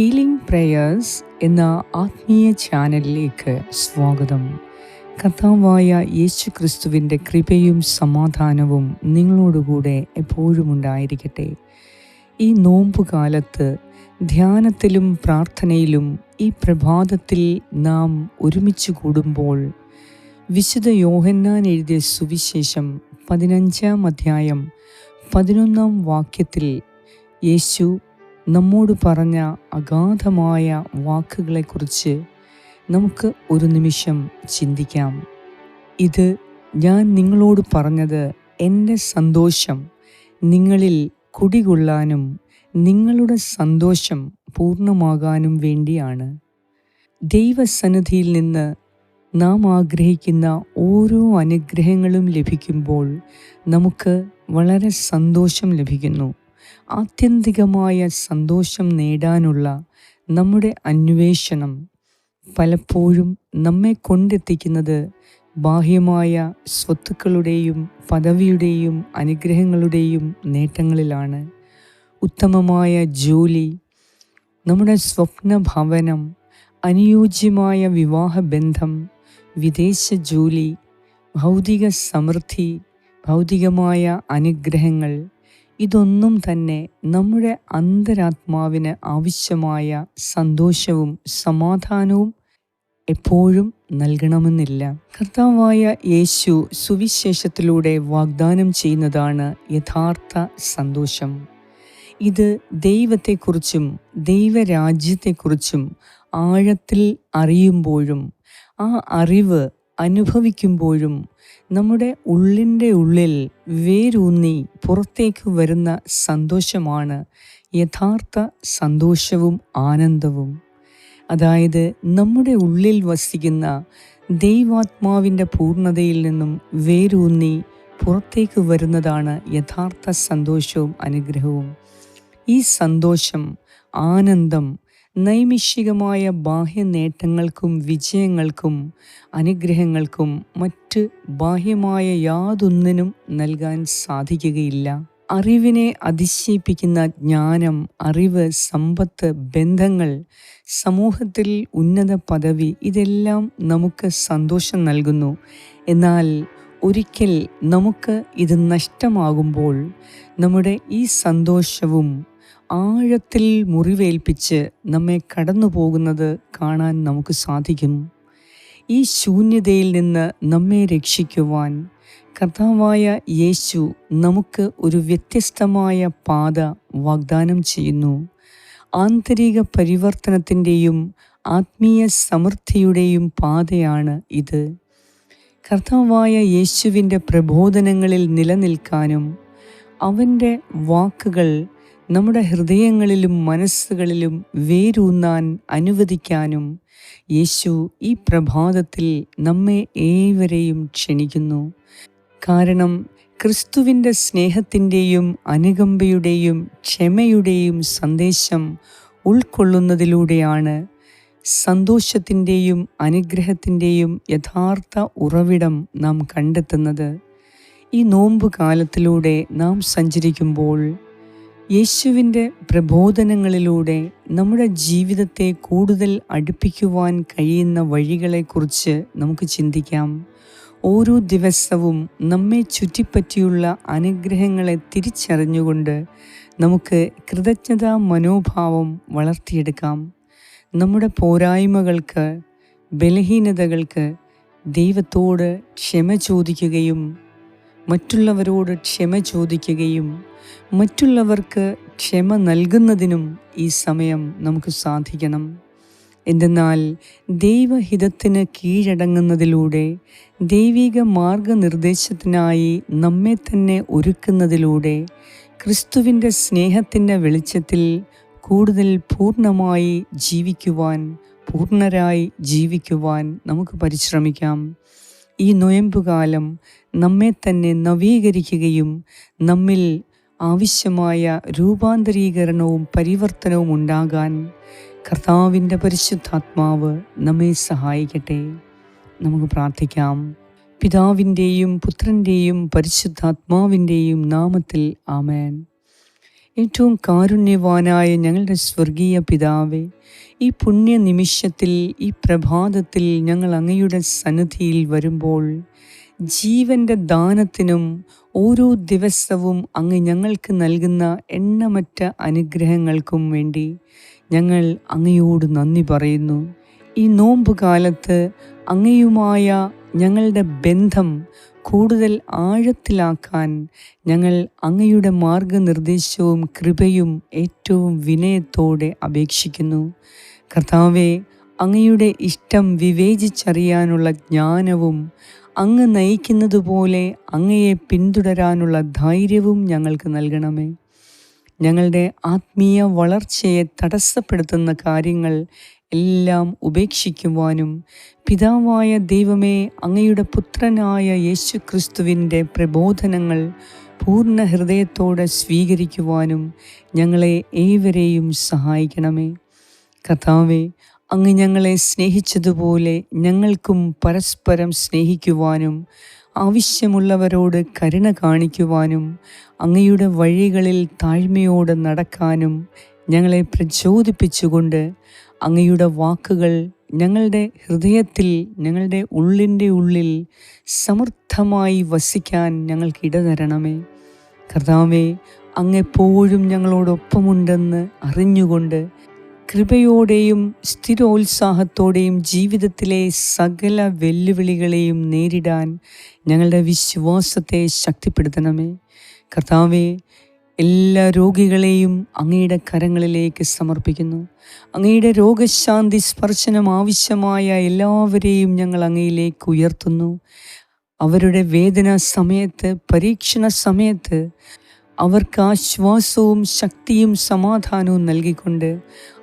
Healing prayers എന്ന ആത്മീയ ചാനലിലേക്ക് സ്വാഗതം. കർത്താവായ യേശു ക്രിസ്തുവിന്റെ കൃപയും സമാധാനവും നിങ്ങളോടുകൂടെ എപ്പോഴും ഉണ്ടായിരിക്കട്ടെ. ഈ നോമ്പുകാലത്ത് ധ്യാനത്തിലും പ്രാർത്ഥനയിലും ഈ പ്രഭാതത്തിൽ നാം ഒരുമിച്ച് കൂടുമ്പോൾ വിശുദ്ധ യോഹന്നാൻ എഴുതിയ സുവിശേഷം പതിനഞ്ചാം അധ്യായം പതിനൊന്നാം വാക്യത്തിൽ യേശു നമ്മോട് പറഞ്ഞ അഗാധമായ വാക്കുകളെക്കുറിച്ച് നമുക്ക് ഒരു നിമിഷം ചിന്തിക്കാം. ഇത് ഞാൻ നിങ്ങളോട് പറഞ്ഞത് എന്റെ സന്തോഷം നിങ്ങളിൽ കുടികൊള്ളാനും നിങ്ങളുടെ സന്തോഷം പൂർണമാകാനും വേണ്ടിയാണ്. ദൈവസന്നിധിയിൽ നിന്ന് നാം ആഗ്രഹിക്കുന്ന ഓരോ അനുഗ്രഹങ്ങളും ലഭിക്കുമ്പോൾ നമുക്ക് വളരെ സന്തോഷം ലഭിക്കുന്നു. ആത്യന്തികമായ സന്തോഷം നേടാനുള്ള നമ്മുടെ അന്വേഷണം പലപ്പോഴും നമ്മെ കൊണ്ടെത്തിക്കുന്നത് ബാഹ്യമായ സ്വത്തുക്കളുടെയും പദവിയുടെയും അനുഗ്രഹങ്ങളുടെയും നേട്ടങ്ങളിലാണ്. ഉത്തമമായ ജോലി നമ്മുടെ സ്വപ്ന ഭവനം അനുയോജ്യമായ വിവാഹബന്ധം വിദേശ ജോലി ഭൗതിക സമൃദ്ധി ഭൗതികമായ അനുഗ്രഹങ്ങൾ ഇതൊന്നും തന്നെ നമ്മുടെ അന്തരാത്മാവിന് ആവശ്യമായ സന്തോഷവും സമാധാനവും എപ്പോഴും നൽകണമെന്നില്ല. കർത്താവായ യേശു സുവിശേഷത്തിലൂടെ വാഗ്ദാനം ചെയ്യുന്നതാണ് യഥാർത്ഥ സന്തോഷം. ഇത് ദൈവത്തെക്കുറിച്ചും ദൈവരാജ്യത്തെക്കുറിച്ചും ആഴത്തിൽ അറിയുമ്പോഴും ആ അറിവ് അനുഭവിക്കുമ്പോഴും നമ്മുടെ ഉള്ളിന്റെ ഉള്ളിൽ വേരൂന്നി പുറത്തേക്ക് വരുന്ന സന്തോഷമാണ് യഥാർത്ഥ സന്തോഷവും ആനന്ദവും. അതായത് നമ്മുടെ ഉള്ളിൽ വസിക്കുന്ന ദൈവാത്മാവിന്റെ പൂർണതയിൽ നിന്നും വേരൂന്നി പുറത്തേക്ക് വരുന്നതാണ് യഥാർത്ഥ സന്തോഷവും അനുഗ്രഹവും. ഈ സന്തോഷം ആനന്ദം നൈമിഷികമായ ബാഹ്യ നേട്ടങ്ങൾക്കും വിജയങ്ങൾക്കും അനുഗ്രഹങ്ങൾക്കും മറ്റ് ബാഹ്യമായ യാതൊന്നിനും നൽകാൻ സാധിക്കുകയില്ല. അറിവിനെ അതിശയിപ്പിക്കുന്ന ജ്ഞാനം അറിവ് സമ്പത്ത് ബന്ധങ്ങൾ സമൂഹത്തിൽ ഉന്നത പദവി ഇതെല്ലാം നമുക്ക് സന്തോഷം നൽകുന്നു. എന്നാൽ ഒരിക്കൽ നമുക്ക് ഇത് നഷ്ടമാകുമ്പോൾ നമ്മുടെ ഈ സന്തോഷവും ആഴത്തിൽ മുറിവേൽപ്പിച്ച് നമ്മെ കടന്നു പോകുന്നത് കാണാൻ നമുക്ക് സാധിക്കും. ഈ ശൂന്യതയിൽ നിന്ന് നമ്മെ രക്ഷിക്കുവാൻ കർത്താവായ യേശു നമുക്ക് ഒരു വ്യത്യസ്തമായ പാത വാഗ്ദാനം ചെയ്യുന്നു. ആന്തരിക പരിവർത്തനത്തിന്റെയും ആത്മീയ സമൃദ്ധിയുടെയും പാതയാണ് ഇത്. കർത്താവായ യേശുവിന്റെ പ്രബോധനങ്ങളിൽ നിലനിൽക്കാനും അവന്റെ വാക്കുകൾ നമ്മുടെ ഹൃദയങ്ങളിലും മനസ്സുകളിലും വേരൂന്നാൻ അനുവദിക്കാനും യേശു ഈ പ്രഭാതത്തിൽ നമ്മെ ഏവരെയും ക്ഷണിക്കുന്നു. കാരണം ക്രിസ്തുവിന്റെ സ്നേഹത്തിന്റെയും അനുകമ്പയുടെയും ക്ഷമയുടെയും സന്ദേശം ഉൾക്കൊള്ളുന്നതിലൂടെയാണ് സന്തോഷത്തിന്റെയും അനുഗ്രഹത്തിന്റെയും യഥാർത്ഥ ഉറവിടം നാം കണ്ടെത്തുന്നത്. ഈ നോമ്പ് കാലത്തിലൂടെ നാം സഞ്ചരിക്കുമ്പോൾ യേശുവിന്റെ പ്രബോധനങ്ങളിലൂടെ നമ്മുടെ ജീവിതത്തെ കൂടുതൽ അടുപ്പിക്കുവാൻ കഴിയുന്ന വഴികളെക്കുറിച്ച് നമുക്ക് ചിന്തിക്കാം. ഓരോ ദിവസവും നമ്മെ ചുറ്റിപ്പറ്റിയുള്ള അനുഗ്രഹങ്ങളെ തിരിച്ചറിഞ്ഞുകൊണ്ട് നമുക്ക് കൃതജ്ഞതാ മനോഭാവം വളർത്തിയെടുക്കാം. നമ്മുടെ പോരായ്മകൾക്ക് ബലഹീനതകൾക്ക് ദൈവത്തോട് ക്ഷമ ചോദിക്കുകയും മറ്റുള്ളവരോട് ക്ഷമ ചോദിക്കുകയും മറ്റുള്ളവർക്ക് ക്ഷമ നൽകുന്നതിനും ഈ സമയം നമുക്ക് സാധിക്കണം. എന്തെന്നാൽ ദൈവഹിതത്തിന് കീഴടങ്ങുന്നതിലൂടെ ദൈവിക മാർഗനിർദ്ദേശത്തിനായി നമ്മെ തന്നെ ഒരുക്കുന്നതിലൂടെ ക്രിസ്തുവിന്റെ സ്നേഹത്തിന്റെ വെളിച്ചത്തിൽ കൂടുതൽ പൂർണമായി ജീവിക്കുവാൻ പൂർണരായി ജീവിക്കുവാൻ നമുക്ക് പരിശ്രമിക്കാം. ഈ നൊയമ്പുകാലം നമ്മെ തന്നെ നവീകരിക്കുകയും നമ്മിൽ ആവശ്യമായ രൂപാന്തരീകരണവും പരിവർത്തനവും ഉണ്ടാകാൻ കർത്താവിന്റെ പരിശുദ്ധാത്മാവ് നമ്മെ സഹായിക്കട്ടെ. നമുക്ക് പ്രാർത്ഥിക്കാം. പിതാവിന്റെയും പുത്രന്റെയും പരിശുദ്ധാത്മാവിന്റെയും നാമത്തിൽ ആമേൻ. ഏറ്റവും കാരുണ്യവാനായ ഞങ്ങളുടെ സ്വർഗീയ പിതാവേ ഈ പുണ്യ നിമിഷത്തിൽ ഈ പ്രഭാതത്തിൽ ഞങ്ങൾ അങ്ങയുടെ സന്നിധിയിൽ വരുമ്പോൾ ജീവന്റെ ദാനത്തിനും ഓരോ ദിവസവും അങ്ങ് ഞങ്ങൾക്ക് നൽകുന്ന എണ്ണമറ്റ അനുഗ്രഹങ്ങൾക്കും വേണ്ടി ഞങ്ങൾ അങ്ങയോട് നന്ദി പറയുന്നു. ഈ നോമ്പ് കാലത്ത് അങ്ങയുമായ ഞങ്ങളുടെ ബന്ധം കൂടുതൽ ആഴത്തിലാക്കാൻ ഞങ്ങൾ അങ്ങയുടെ മാർഗനിർദ്ദേശവും കൃപയും ഏറ്റവും വിനയത്തോടെ അപേക്ഷിക്കുന്നു. കർത്താവെ അങ്ങയുടെ ഇഷ്ടം വിവേചിച്ചറിയാനുള്ള ജ്ഞാനവും അങ്ങ് നയിക്കുന്നതുപോലെ അങ്ങയെ പിന്തുടരാനുള്ള ധൈര്യവും ഞങ്ങൾക്ക് നൽകണമേ. ഞങ്ങളുടെ ആത്മീയ വളർച്ചയെ തടസ്സപ്പെടുത്തുന്ന കാര്യങ്ങൾ എല്ലാം ഉപേക്ഷിക്കുവാനും പിതാവായ ദൈവമേ അങ്ങയുടെ പുത്രനായ യേശു ക്രിസ്തുവിന്റെ പ്രബോധനങ്ങൾ പൂർണ ഹൃദയത്തോടെ സ്വീകരിക്കുവാനും ഞങ്ങളെ ഏവരെയും സഹായിക്കണമേ. കഥാവെ അങ്ങ് ഞങ്ങളെ സ്നേഹിച്ചതുപോലെ ഞങ്ങൾക്കും പരസ്പരം സ്നേഹിക്കുവാനും ആവശ്യമുള്ളവരോട് കരുണ കാണിക്കുവാനും അങ്ങയുടെ വഴികളിൽ താഴ്മയോടെ നടക്കാനും ഞങ്ങളെ പ്രചോദിപ്പിച്ചുകൊണ്ട് അങ്ങയുടെ വാക്കുകൾ ഞങ്ങളുടെ ഹൃദയത്തിൽ ഞങ്ങളുടെ ഉള്ളിന്റെ ഉള്ളിൽ സമർത്ഥമായി വസിക്കാൻ ഞങ്ങൾക്ക് ഇടതരണമേ കർത്താവേ അങ്ങെപ്പോഴും ഞങ്ങളോടൊപ്പമുണ്ടെന്ന് അറിഞ്ഞുകൊണ്ട് കൃപയോടെയും സ്ഥിരോത്സാഹത്തോടെയും ജീവിതത്തിലെ സകല വെല്ലുവിളികളെയും നേരിടാൻ ഞങ്ങളുടെ വിശ്വാസത്തെ ശക്തിപ്പെടുത്തണമേ. കർത്താവെ എല്ലാ രോഗികളെയും അങ്ങയുടെ കരങ്ങളിലേക്ക് സമർപ്പിക്കുന്നു. അങ്ങയുടെ രോഗശാന്തി സ്പർശനം ആവശ്യമായ എല്ലാവരെയും ഞങ്ങൾ അങ്ങയിലേക്ക് ഉയർത്തുന്നു. അവരുടെ വേദന സമയത്ത് പരീക്ഷണ സമയത്ത് അവർക്ക് ആശ്വാസവും ശക്തിയും സമാധാനവും നൽകിക്കൊണ്ട്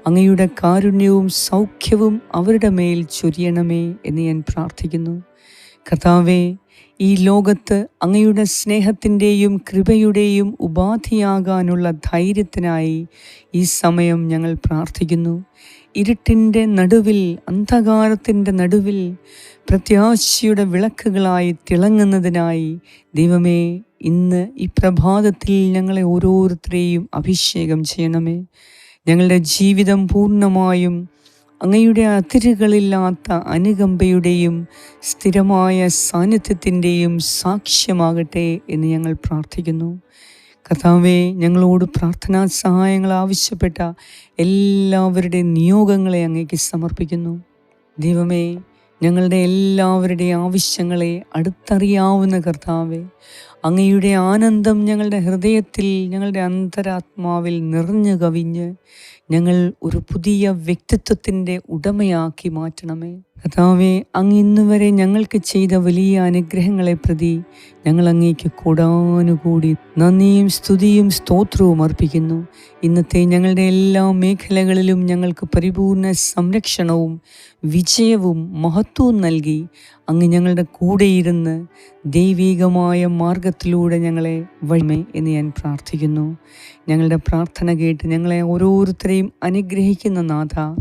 അങ്ങയുടെ കാരുണ്യവും സൗഖ്യവും അവരുടെ മേൽ ചൊരിയണമേ എന്ന് ഞാൻ പ്രാർത്ഥിക്കുന്നു. കർത്താവേ ഈ ലോകത്ത് അങ്ങയുടെ സ്നേഹത്തിന്റെയും കൃപയുടെയും ഉപാധിയാകാനുള്ള ധൈര്യത്തിനായി ഈ സമയം ഞങ്ങൾ പ്രാർത്ഥിക്കുന്നു. ഇരുട്ടിന്റെ നടുവിൽ അന്ധകാരത്തിന്റെ നടുവിൽ പ്രത്യാശയുടെ വിളക്കുകളായി തിളങ്ങുന്നതിനായി ദൈവമേ ഇന്ന് ഈ പ്രഭാതത്തിൽ ഞങ്ങളെ ഓരോരുത്തരെയും അഭിഷേകം ചെയ്യണമേ. ഞങ്ങളുടെ ജീവിതം പൂർണമായും അങ്ങയുടെ അതിരുകളില്ലാത്ത അനുകമ്പയുടെയും സ്ഥിരമായ സാന്നിധ്യത്തിന്റെയും സാക്ഷ്യമാകട്ടെ എന്ന് ഞങ്ങൾ പ്രാർത്ഥിക്കുന്നു. കഥാവെ ഞങ്ങളോട് പ്രാർത്ഥനാ സഹായങ്ങൾ ആവശ്യപ്പെട്ട എല്ലാവരുടെയും നിയോഗങ്ങളെ അങ്ങേക്ക് സമർപ്പിക്കുന്നു. ദൈവമേ ഞങ്ങളുടെ എല്ലാവരുടെയും ആവശ്യങ്ങളെ അടുത്തറിയാവുന്ന കർത്താവെ അങ്ങയുടെ ആനന്ദം ഞങ്ങളുടെ ഹൃദയത്തിൽ ഞങ്ങളുടെ അന്തരാത്മാവിൽ നിറഞ്ഞു കവിഞ്ഞ് ഞങ്ങൾ ഒരു പുതിയ വ്യക്തിത്വത്തിന്റെ ഉടമയാക്കി മാറ്റണമേ. കഥാവെ അങ്ങ് ഇന്നുവരെ ഞങ്ങൾക്ക് ചെയ്ത വലിയ അനുഗ്രഹങ്ങളെ പ്രതി ഞങ്ങൾ അങ്ങേക്ക് കൂടാനുകൂടി നന്ദിയും സ്തുതിയും സ്തോത്രവും അർപ്പിക്കുന്നു. ഇന്നത്തെ ഞങ്ങളുടെ എല്ലാ മേഖലകളിലും ഞങ്ങൾക്ക് പരിപൂർണ സംരക്ഷണവും വിജയവും മഹത്വവും നൽകി അങ്ങ് ഞങ്ങളുടെ കൂടെയിരുന്ന് ദൈവീകമായ മാർഗത്തിലൂടെ ഞങ്ങളെ വഴിമേ എന്ന് ഞാൻ പ്രാർത്ഥിക്കുന്നു. ഞങ്ങളുടെ പ്രാർത്ഥന കേട്ട് ഞങ്ങളെ ഓരോരുത്തരെയും അനുഗ്രഹിക്കുന്ന നാഥ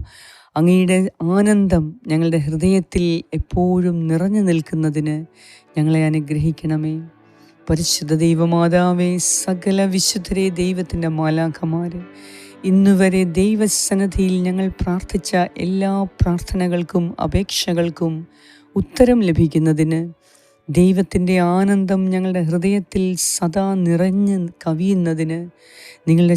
അങ്ങയുടെ ആനന്ദം ഞങ്ങളുടെ ഹൃദയത്തിൽ എപ്പോഴും നിറഞ്ഞു നിൽക്കുന്നതിന് ഞങ്ങളെ അനുഗ്രഹിക്കണമേ. പരിശുദ്ധ ദൈവമാതാവേ സകല വിശുദ്ധരെ ദൈവത്തിന്റെ മാലാഖമാരെ ഇന്നുവരെ ദൈവസന്നധിയിൽ ഞങ്ങൾ പ്രാർത്ഥിച്ച എല്ലാ പ്രാർത്ഥനകൾക്കും അപേക്ഷകൾക്കും ഉത്തരം ലഭിക്കുന്നതിന് ദൈവത്തിന്റെ ആനന്ദം ഞങ്ങളുടെ ഹൃദയത്തിൽ സദാ നിറഞ്ഞ് കവിയുന്നതിന് നിങ്ങളുടെ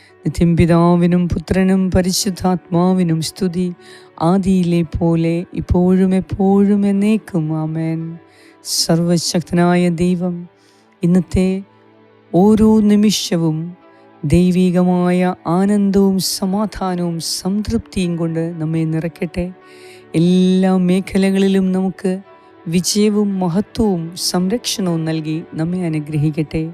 നിത്യം പിതാവിനും പുത്രനും പരിശുദ്ധാത്മാവിനും സ്തുതി ആദിയിലെ പോലെ ഇപ്പോഴും എപ്പോഴും എന്നേക്കും. ആമേൻ. സർവശക്തനായ ദൈവം ഇന്നത്തെ ഓരോ നിമിഷവും ദൈവികമായ ആനന്ദവും സമാധാനവും സംതൃപ്തിയും കൊണ്ട് നമ്മെ നിറയ്ക്കട്ടെ. എല്ലാ മേഖലകളിലും നമുക്ക് വിജയവും മഹത്വവും സംരക്ഷണവും നൽകി നമ്മെ അനുഗ്രഹിക്കട്ടെ.